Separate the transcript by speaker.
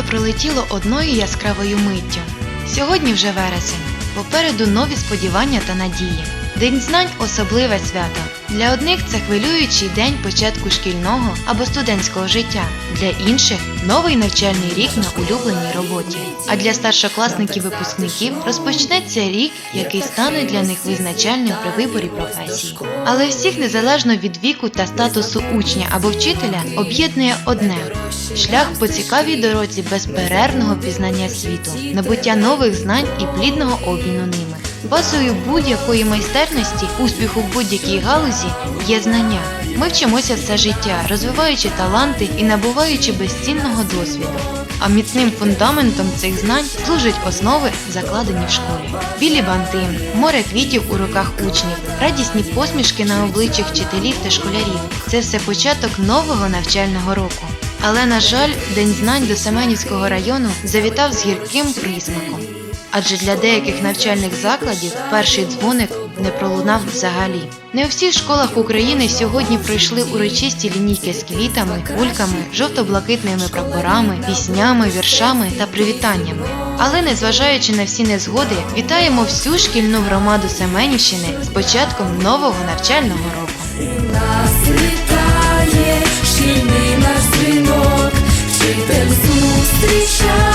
Speaker 1: пролетіло одною яскравою миттю. Сьогодні вже вересень. Попереду нові сподівання та надії. День знань особливе свято. Для одних це хвилюючий день початку шкільного або студентського життя, для інших новий навчальний рік на улюбленій роботі. А для старшокласників-випускників розпочнеться рік, який стане для них визначальним при виборі професії. Але всіх незалежно від віку та статусу учня або вчителя об'єднує одне шлях по цікавій дорозі безперервного пізнання світу, набуття нових знань і плідного обміну ними. Базою будь-якої майстерності, успіху в будь-якій галузі є знання. Ми вчимося все життя, розвиваючи таланти і набуваючи безцінного досвіду. А міцним фундаментом цих знань служать основи, закладені в школі. Білі банти, море квітів у руках учнів, радісні посмішки на обличчях вчителів та школярів це все початок нового навчального року. Але, на жаль, День знань до Семенівського району завітав з гірким присмаком. Адже для деяких навчальних закладів перший дзвоник не пролунав взагалі. Не у всіх школах України сьогодні пройшли урочисті лінійки з квітами, кульками, жовто-блакитними прапорами, піснями, віршами та привітаннями. Але незважаючи на всі незгоди, вітаємо всю шкільну громаду Семенівщини з початком нового навчального року.
Speaker 2: Нас вітає шкільний наш дзвінок, вчитель зустрічає.